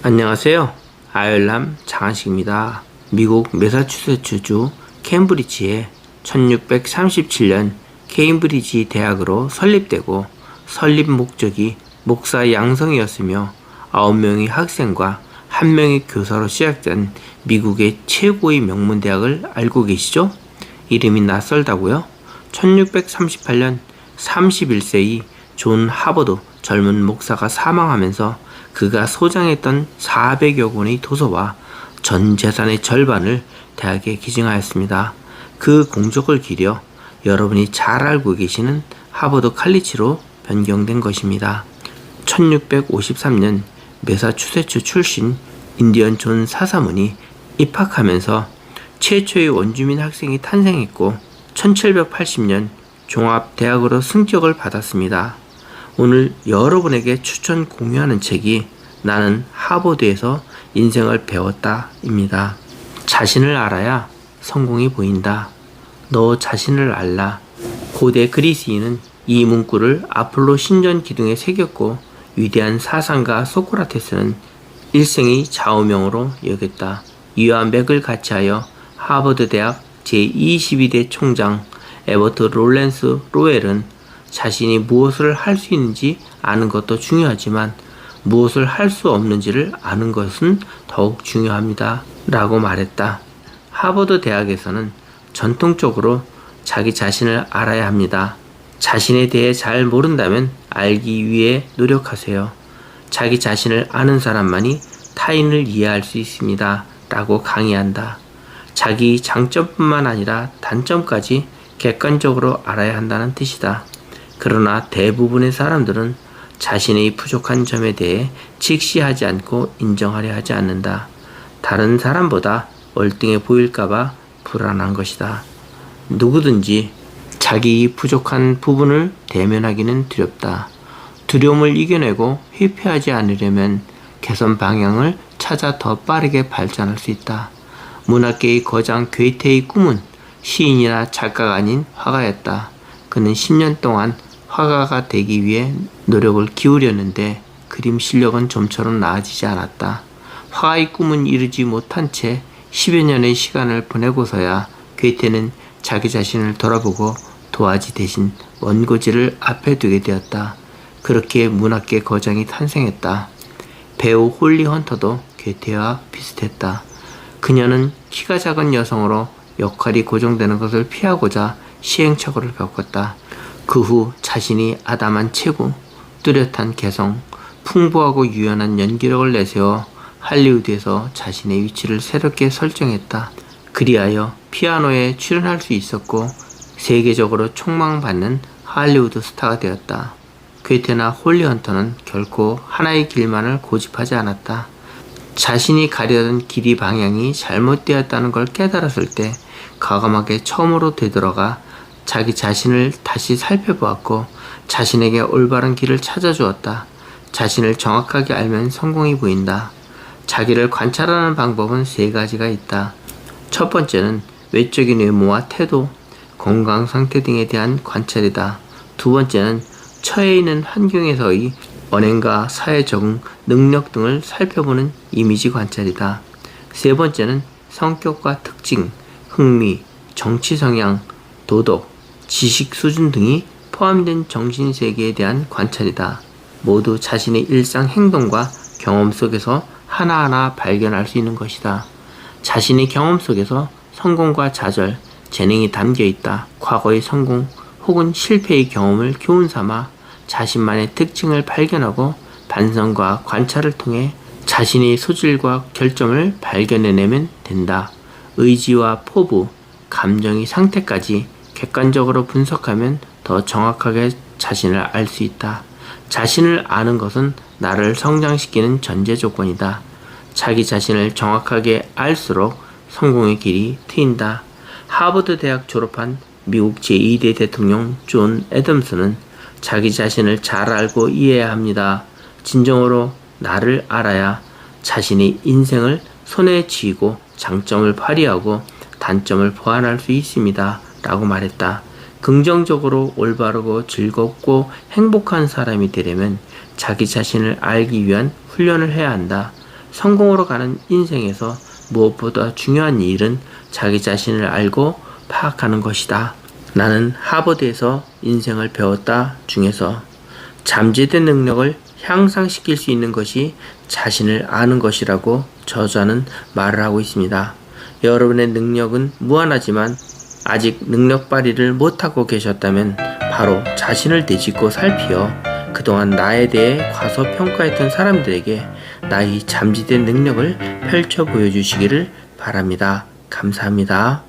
안녕하세요. 아열람 장한식입니다. 미국 매사추세츠주 캠브리지에 1637년 케임브리지 대학으로 설립되고 설립 목적이 목사 양성이었으며 9명의 학생과 1명의 교사로 시작된 미국의 최고의 명문 대학을 알고 계시죠? 이름이 낯설다고요? 1638년 31세의 존 하버드 젊은 목사가 사망하면서 그가 소장했던 400여 권의 도서와 전 재산의 절반을 대학에 기증하였습니다. 그 공적을 기려 여러분이 잘 알고 계시는 하버드 칼리치로 변경된 것입니다. 1653년 메사추세츠 출신 인디언 존 사사문이 입학하면서 최초의 원주민 학생이 탄생했고 1780년 종합대학으로 승격을 받았습니다. 오늘 여러분에게 추천 공유하는 책이 나는 하버드에서 인생을 배웠다 입니다. 자신을 알아야 성공이 보인다. 너 자신을 알라. 고대 그리스인은 이 문구를 아폴로 신전 기둥에 새겼고 위대한 사상가 소크라테스는 일생의 좌우명으로 여겼다. 맥을 같이하여 하버드 대학 제22대 총장 에버트 롤렌스 로웰은 자신이 무엇을 할 수 있는지 아는 것도 중요하지만 무엇을 할 수 없는지를 아는 것은 더욱 중요합니다. 라고 말했다. 하버드 대학에서는 전통적으로 자기 자신을 알아야 합니다. 자신에 대해 잘 모른다면 알기 위해 노력하세요. 자기 자신을 아는 사람만이 타인을 이해할 수 있습니다. 라고 강의한다. 자기 장점뿐만 아니라 단점까지 객관적으로 알아야 한다는 뜻이다. 그러나 대부분의 사람들은 자신의 부족한 점에 대해 직시하지 않고 인정하려 하지 않는다. 다른 사람보다 월등해 보일까봐 불안한 것이다. 누구든지 자기 부족한 부분을 대면하기는 두렵다. 두려움을 이겨내고 회피하지 않으려면 개선 방향을 찾아 더 빠르게 발전할 수 있다. 문학계의 거장 괴테의 꿈은 시인이나 작가가 아닌 화가였다. 그는 10년 동안 화가가 되기 위해 노력을 기울였는데 그림 실력은 좀처럼 나아지지 않았다. 화가의 꿈은 이루지 못한 채 10여 년의 시간을 보내고서야 괴테는 자기 자신을 돌아보고 도화지 대신 원고지를 앞에 두게 되었다. 그렇게 문학계 거장이 탄생했다. 배우 홀리 헌터도 괴테와 비슷했다. 그녀는 키가 작은 여성으로 역할이 고정되는 것을 피하고자 시행착오를 겪었다. 그 후 자신이 아담한 체구, 뚜렷한 개성, 풍부하고 유연한 연기력을 내세워 할리우드에서 자신의 위치를 새롭게 설정했다. 그리하여 피아노에 출연할 수 있었고 세계적으로 촉망받는 할리우드 스타가 되었다. 괴테나 홀리헌터는 결코 하나의 길만을 고집하지 않았다. 자신이 가려던 길이 방향이 잘못되었다는 걸 깨달았을 때 과감하게 처음으로 되돌아가 자기 자신을 다시 살펴보았고 자신에게 올바른 길을 찾아주었다. 자신을 정확하게 알면 성공이 보인다. 자기를 관찰하는 방법은 세 가지가 있다. 첫 번째는 외적인 외모와 태도, 건강 상태 등에 대한 관찰이다. 두 번째는 처해 있는 환경에서의 언행과 사회 적응 능력 등을 살펴보는 이미지 관찰이다. 세 번째는 성격과 특징, 흥미, 정치 성향, 도덕, 지식 수준 등이 포함된 정신 세계에 대한 관찰이다. 모두 자신의 일상 행동과 경험 속에서 하나하나 발견할 수 있는 것이다. 자신의 경험 속에서 성공과 좌절, 재능이 담겨 있다. 과거의 성공 혹은 실패의 경험을 교훈 삼아 자신만의 특징을 발견하고 반성과 관찰을 통해 자신의 소질과 결점을 발견해내면 된다. 의지와 포부, 감정의 상태까지 객관적으로 분석하면 더 정확하게 자신을 알 수 있다. 자신을 아는 것은 나를 성장시키는 전제 조건이다. 자기 자신을 정확하게 알수록 성공의 길이 트인다. 하버드 대학 졸업한 미국 제2대 대통령 존 애덤스는 자기 자신을 잘 알고 이해해야 합니다. 진정으로 나를 알아야 자신의 인생을 손에 쥐고 장점을 발휘하고 단점을 보완할 수 있습니다. 라고 말했다. 긍정적으로 올바르고 즐겁고 행복한 사람이 되려면 자기 자신을 알기 위한 훈련을 해야 한다. 성공으로 가는 인생에서 무엇보다 중요한 일은 자기 자신을 알고 파악하는 것이다. 나는 하버드에서 인생을 배웠다 중에서 잠재된 능력을 향상시킬 수 있는 것이 자신을 아는 것이라고 저자는 말을 하고 있습니다. 여러분의 능력은 무한하지만 아직 능력 발휘를 못하고 계셨다면 바로 자신을 되짚고 살피어 그동안 나에 대해 과소평가했던 사람들에게 나의 잠재된 능력을 펼쳐 보여주시기를 바랍니다. 감사합니다.